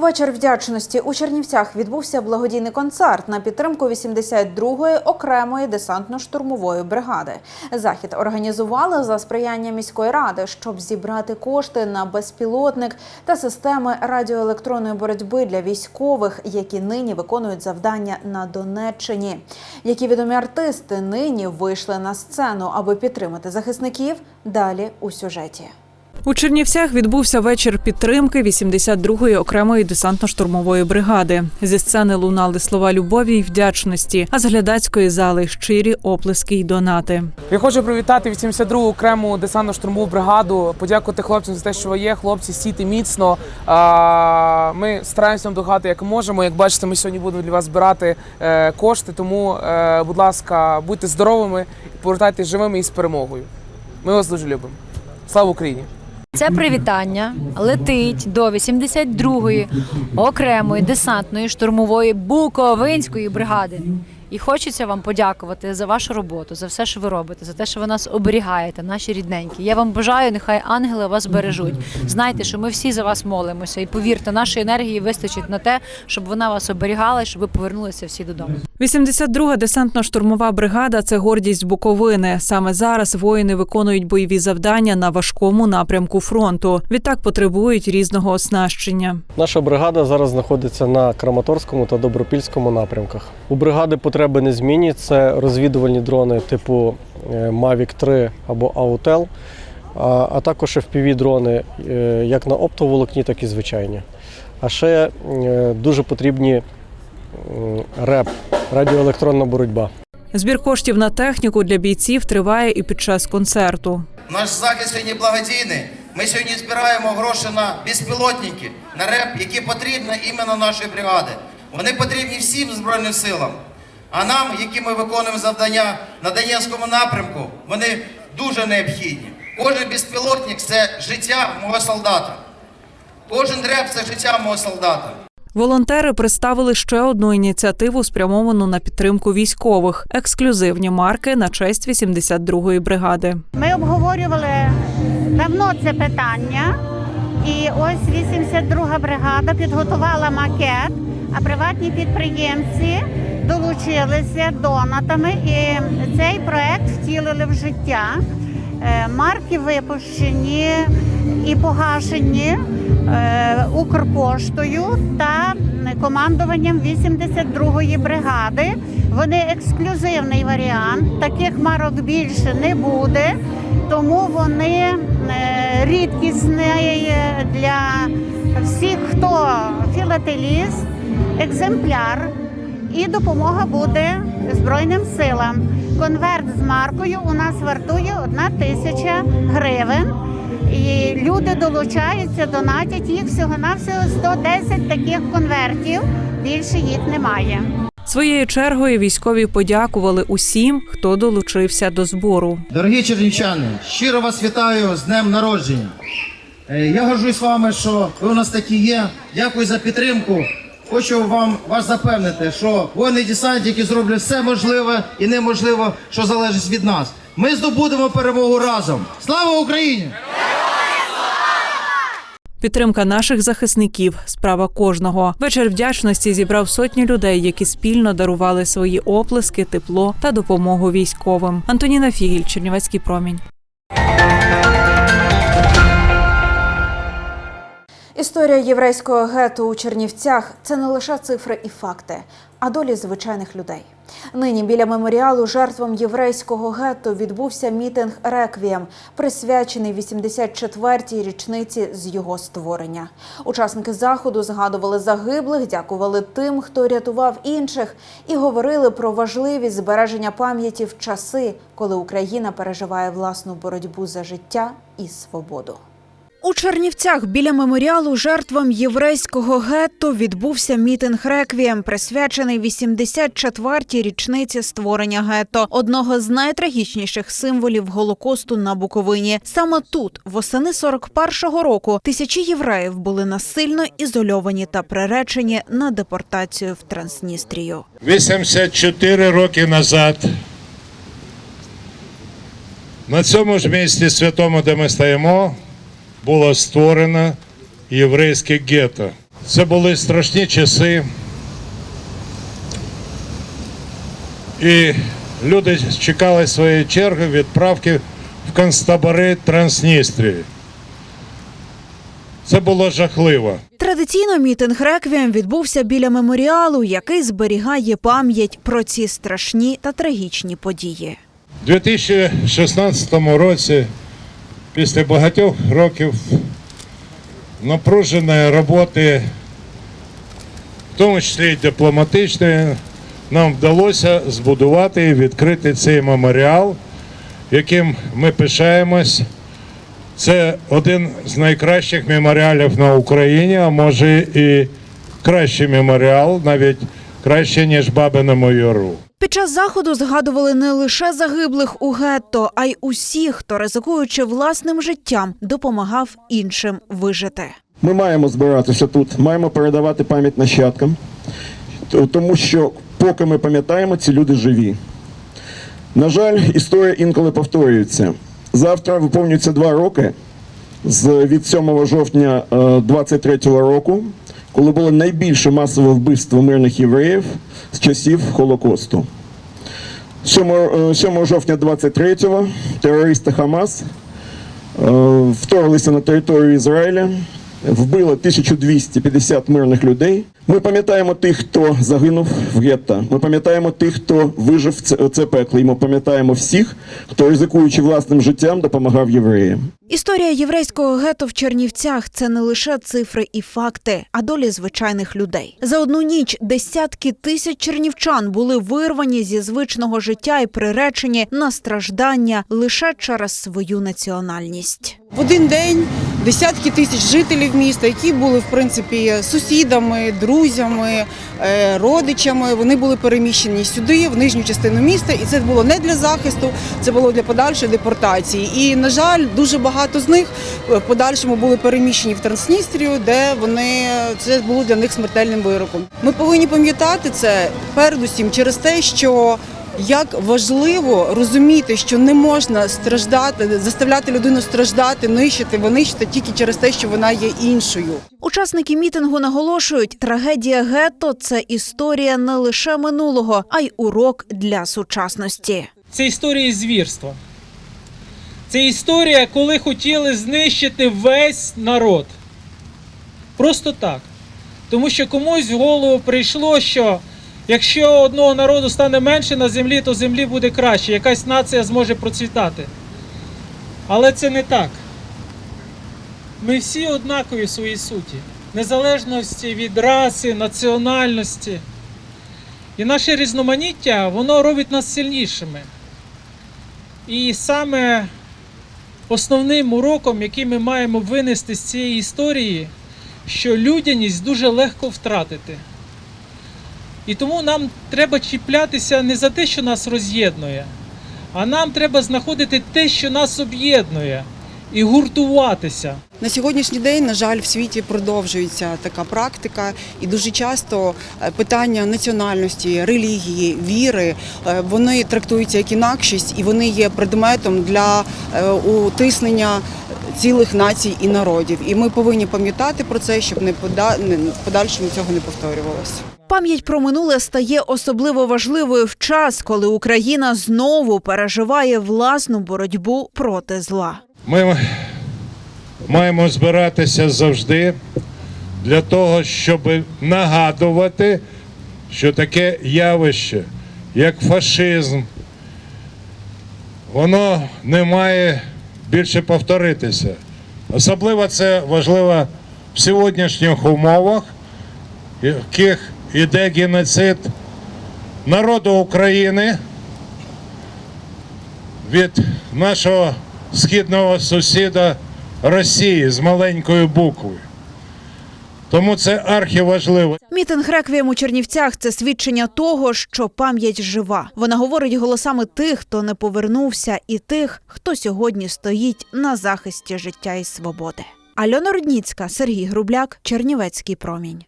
Вечір вдячності у Чернівцях відбувся благодійний концерт на підтримку 82-ї окремої десантно-штурмової бригади. Захід організували за сприяння міської ради, щоб зібрати кошти на безпілотник та системи радіоелектронної боротьби для військових, які нині виконують завдання на Донеччині. Які відомі артисти нині вийшли на сцену, аби підтримати захисників. Далі у сюжеті. У Чернівцях відбувся вечір підтримки 82-ї окремої десантно-штурмової бригади. Зі сцени лунали слова любові й вдячності, а з глядацької зали щирі оплески й донати. Я хочу привітати 82-гу окрему десантно-штурмову бригаду, подякувати хлопцям за те, що ви є. Хлопці, стійте міцно. Ми стараємося вам допомагати як можемо. Як бачите, ми сьогодні будемо для вас збирати е, кошти. Тому, е, будь ласка, будьте здоровими повертайтесь живими і з перемогою. Ми вас дуже любимо. Слава Україні! Це привітання летить до 82-ї окремої десантної штурмової Буковинської бригади. І хочеться вам подякувати за вашу роботу, за все, що ви робите, за те, що ви нас оберігаєте, наші рідненькі. Я вам бажаю, нехай ангели вас бережуть. Знайте, що ми всі за вас молимося, і повірте, нашої енергії вистачить на те, щоб вона вас оберігала і щоб ви повернулися всі додому. 82-га десантно-штурмова бригада це гордість Буковини. Саме зараз воїни виконують бойові завдання на важкому напрямку фронту. Відтак потребують різного оснащення. Наша бригада зараз знаходиться на Краматорському та Добропільському напрямках. У бригади потреби незмінні. Це розвідувальні дрони типу е, Mavic 3 або Autel, а, а також fpv дрони е, як на оптоволокні, так і звичайні. А ще е, дуже потрібні РЕП радіоелектронна боротьба. Збір коштів на техніку для бійців триває і під час концерту. Наш захід сьогодні благодійний. Ми сьогодні збираємо гроші на безпілотники, на РЕП, які потрібні іменно нашій бригаді. Вони потрібні всім Збройним силам. А нам, які ми виконуємо завдання на Донецькому напрямку, вони дуже необхідні. Кожен безпілотник це життя мого солдата. Кожен РЕП це життя мого солдата. Волонтери представили ще одну ініціативу, спрямовану на підтримку військових ексклюзивні марки на честь 82-ї бригади. Ми обговорювали давно це питання, і ось 82 бригада підготувала макет, а приватні підприємці долучилися донатами і цей проект втілили в життя. Е, Марки випущені і погашені е, Укрпоштою та командуванням 82-ї бригади. Вони ексклюзивний варіант. Таких марок більше не буде, тому вони е, рідкісний для всіх, хто філателіст, екземпляр. І допомога буде Збройним силам. Конверт з маркою у нас вартує одна тисяча гривень. І люди долучаються, донатять їх всього-навсього 110 таких конвертів. Більше їх немає. Своєю чергою військові подякували усім, хто долучився до збору. Дорогі чернівчани, щиро вас вітаю з днем народження. Е, Я горжусь вами, що ви у нас такі є. Дякую за підтримку. Хочу вам вас запевнити, що воїни десантники зроблять все можливе і неможливе, що залежить від нас. Ми здобудемо перемогу разом. Слава Україні! Підтримка наших захисників справа кожного. Вечір вдячності зібрав сотні людей, які спільно дарували свої оплески, тепло та допомогу військовим. Антоніна Фігіль, Чернівецький промінь. Історія єврейського гету у Чернівцях це не лише цифри і факти, а долі звичайних людей. Нині біля меморіалу жертвам єврейського гетто відбувся мітинг Реквієм, присвячений 84-й річниці з його створення. Учасники заходу згадували загиблих, дякували тим, хто рятував інших, і говорили про важливість збереження пам'яті в часи, коли Україна переживає власну боротьбу за життя і свободу. У Чернівцях біля меморіалу жертвам єврейського гетто відбувся мітинг реквієм, присвячений 84-й річниці створення гетто, одного з найтрагічніших символів голокосту на Буковині. Саме тут, восени 41-го року, тисячі євреїв були насильно ізольовані та приречені на депортацію в Трансністрію. 84 роки назад на цьому ж місці святому, де ми стоїмо, було створено єврейське гетто. Це були страшні часи. І люди чекали своєї черги відправки в концтабори Трансністрії. Це було жахливо. Традиційно мітинг реквієм відбувся біля меморіалу, який зберігає пам'ять про ці страшні та трагічні події. У 2016 році, після багатьох років напруженої роботи, в тому числі й дипломатичної, нам вдалося збудувати і відкрити цей меморіал, яким ми пишаємось. Це один з найкращих меморіалів на Україні, а може і кращий меморіал, навіть краще, ніж Бабиному Яру. Під час заходу згадували не лише загиблих у гетто, а й усіх, хто ризикуючи власним життям, допомагав іншим вижити. Ми маємо збиратися тут, маємо передавати пам'ять нащадкам, тому що поки ми пам'ятаємо, ці люди живі. На жаль, історія інколи повторюється. Завтра виповнюється два роки з від 7 жовтня 23-го року, коли було найбільше масове вбивство мирних євреїв з часів Холокосту. 7, е, 7 жовтня 23-го терористи Хамас е, вторглися на територію Ізраїля, вбили 1250 мирних людей. Ми пам'ятаємо тих, хто загинув в гетто. Ми пам'ятаємо тих, хто вижив в це, це пекло. І ми пам'ятаємо всіх, хто ризикуючи власним життям, допомагав євреям. Історія єврейського гетто в Чернівцях це не лише цифри і факти, а долі звичайних людей. За одну ніч десятки тисяч чернівчан були вирвані зі звичного життя і приречені на страждання лише через свою національність. В один день десятки тисяч жителів міста, які були в принципі сусідами, друзями, е, родичами, вони були переміщені сюди, в нижню частину міста, і це було не для захисту, це було для подальшої депортації. І на жаль, дуже багато з них е, в подальшому були переміщені в Трансністрію, де вони це було для них смертельним вироком. Ми повинні пам'ятати це передусім через те, що як важливо розуміти, що не можна страждати, заставляти людину страждати, нищити, винищити тільки через те, що вона є іншою. Учасники мітингу наголошують, трагедія гетто це історія не лише минулого, а й урок для сучасності. Це історія звірства. Це історія, коли хотіли знищити весь народ. Просто так. Тому що комусь в голову прийшло, що якщо одного народу стане менше на землі, то землі буде краще, якась нація зможе процвітати. Але це не так. Ми всі однакові в своїй суті, незалежності від раси, національності. І наше різноманіття, воно робить нас сильнішими. І саме основним уроком, який ми маємо винести з цієї історії, що людяність дуже легко втратити. І тому нам треба чіплятися не за те, що нас роз'єднує, а нам треба знаходити те, що нас об'єднує, і гуртуватися. На сьогоднішній день, на жаль, в світі продовжується така практика, і дуже часто е, питання національності, релігії, віри е, вони трактуються як інакшість, і вони є предметом для е, утиснення цілих націй і народів. І ми повинні пам'ятати про це, щоб не пода- не- в подальшому цього не повторювалося. Пам'ять про минуле стає особливо важливою в час, коли Україна знову переживає власну боротьбу проти зла. Ми маємо збиратися завжди для того, щоб нагадувати, що таке явище, як фашизм, воно не має більше повторитися. Особливо це важливо в сьогоднішніх умовах, в яких іде геноцид народу України від нашого східного сусіда Росії з маленькою букви. Тому це архіважливо. Мітинг реквієм у Чернівцях це свідчення того, що пам'ять жива. Вона говорить голосами тих, хто не повернувся, і тих, хто сьогодні стоїть на захисті життя і свободи. Альона Рудніцька, Сергій Грубляк, Чернівецький промінь.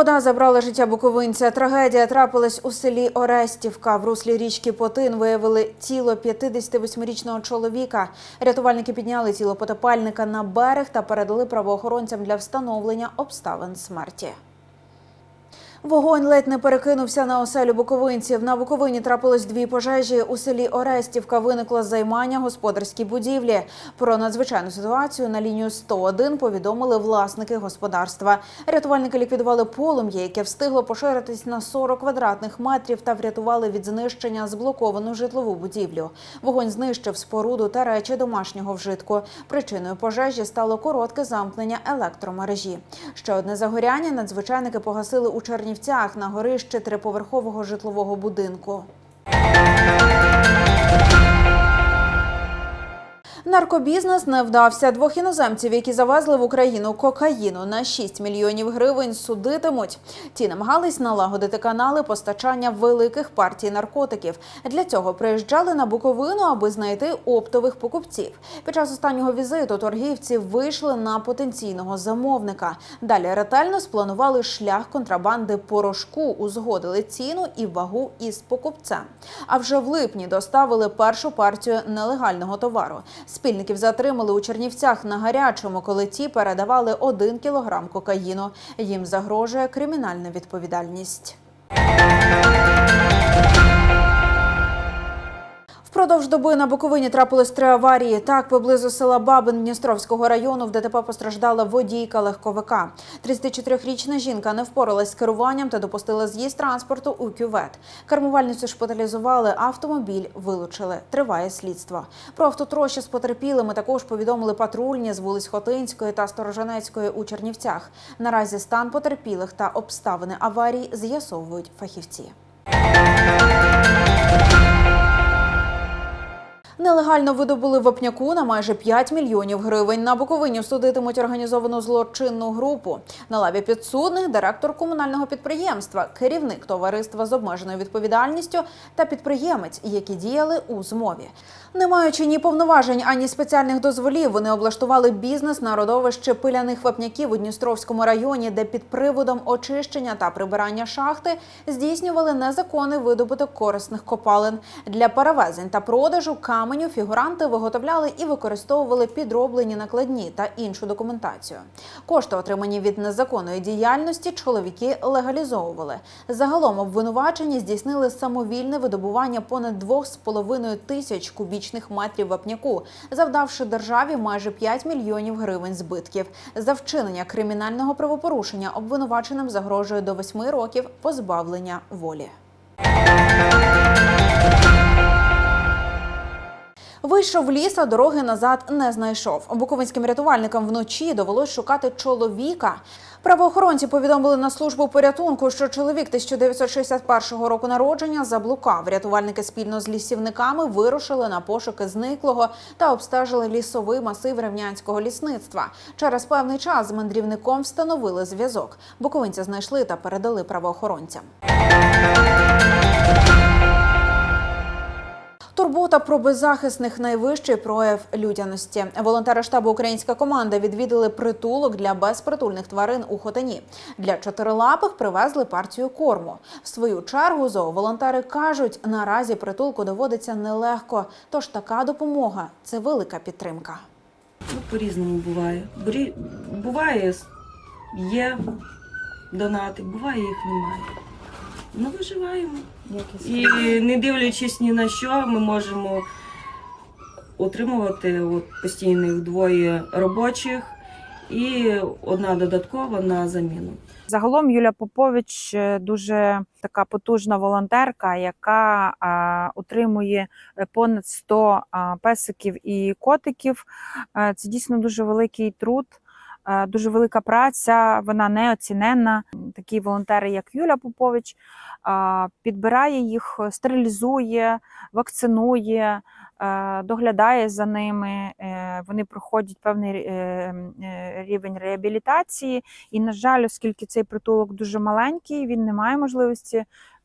Вода забрала життя буковинця. Трагедія трапилась у селі Орестівка. В руслі річки Потин виявили тіло 58-річного чоловіка. Рятувальники підняли тіло потопальника на берег та передали правоохоронцям для встановлення обставин смерті. Вогонь ледь не перекинувся на оселю буковинців. На Буковині трапилось дві пожежі. У селі Орестівка виникло займання господарській будівлі. Про надзвичайну ситуацію на лінію 101 повідомили власники господарства. Рятувальники ліквідували полум'я, яке встигло поширитись на 40 квадратних метрів та врятували від знищення зблоковану житлову будівлю. Вогонь знищив споруду та речі домашнього вжитку. Причиною пожежі стало коротке замкнення електромережі. Ще одне загоряння надзвичайники погасили у Чернівцях на горищі триповерхового житлового будинку. Наркобізнес не вдався. Двох іноземців, які завезли в Україну кокаїну на 6 мільйонів гривень, судитимуть. Ті намагались налагодити канали постачання великих партій наркотиків. Для цього приїжджали на Буковину, аби знайти оптових покупців. Під час останнього візиту торгівці вийшли на потенційного замовника. Далі ретельно спланували шлях контрабанди порошку, узгодили ціну і вагу із покупцем. А вже в липні доставили першу партію нелегального товару. Спільників затримали у Чернівцях на гарячому, коли ті передавали один кілограм кокаїну. Їм загрожує кримінальна відповідальність. Впродовж доби на Буковині трапилось три аварії. Так, поблизу села Бабин Дністровського району в ДТП постраждала водійка легковика. 34-річна жінка не впоралась з керуванням та допустила з'їзд транспорту у кювет. Кермувальницю шпиталізували, автомобіль вилучили. Триває слідство. Про автотрощі з потерпілими також повідомили патрульні з вулиць Хотинської та Сторожанецької у Чернівцях. Наразі стан потерпілих та обставини аварії з'ясовують фахівці. Нелегально видобули вапняку на майже 5 мільйонів гривень. На Буковині судитимуть організовану злочинну групу. На лаві підсудних директор комунального підприємства, керівник товариства з обмеженою відповідальністю та підприємець, які діяли у змові. Не маючи ні повноважень, ані спеціальних дозволів, вони облаштували бізнес на родовище пиляних вапняків у Дністровському районі, де під приводом очищення та прибирання шахти здійснювали незаконний видобуток корисних копалин. Для перевезень та продажу каменю фігуранти виготовляли і використовували підроблені накладні та іншу документацію. Кошти, отримані від незаконної діяльності, чоловіки легалізовували. Загалом обвинувачені здійснили самовільне видобування понад 2,5 тисяч кубічних метрів вапняку, завдавши державі майже 5 мільйонів гривень збитків. За вчинення кримінального правопорушення обвинуваченим загрожує до 8 років позбавлення волі. Вийшов в ліс, а дороги назад не знайшов. Буковинським рятувальникам вночі довелось шукати чоловіка. Правоохоронці повідомили на службу порятунку, що чоловік 1961 року народження заблукав. Рятувальники спільно з лісівниками вирушили на пошуки зниклого та обстежили лісовий масив ревнянського лісництва. Через певний час з мандрівником встановили зв'язок. Буковинця знайшли та передали правоохоронцям. Турбота про беззахисних найвищий прояв людяності. Волонтери штабу Українська команда відвідали притулок для безпритульних тварин у Хотині. Для чотирилапих привезли партію корму. В свою чергу зооволонтери кажуть, наразі притулку доводиться нелегко. Тож така допомога це велика підтримка. Ну, по-різному буває. Борі- Буває, є донати, буває їх немає. Ну, виживаємо. І не дивлячись ні на що, ми можемо отримувати от постійних двоє робочих і одна додаткова на заміну. Загалом Юля Попович е, дуже така потужна волонтерка, яка а, утримує е, понад 100 а, песиків і котиків. Е, Це дійсно дуже великий труд. Е, дуже велика праця, вона неоціненна. Такі волонтери, як Юля Попович, підбирає їх, стерилізує, вакцинує, е, доглядає за ними. е, Вони проходять певний е, е, рівень реабілітації. І, на жаль, оскільки цей притулок дуже маленький, він не має можливості.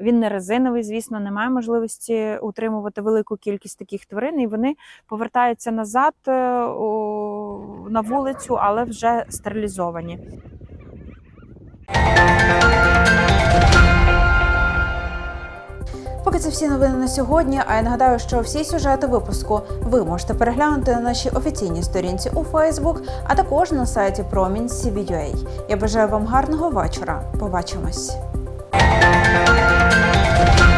Він не резиновий, звісно, не має можливості утримувати велику кількість таких тварин, і вони повертаються назад е, на вулицю, але вже стерилізовані. Поки це всі новини на сьогодні. А я нагадаю, що всі сюжети випуску ви можете переглянути на нашій офіційній сторінці у Facebook, а також на сайті Промінь CVUA. Я бажаю вам гарного вечора. Побачимось. Música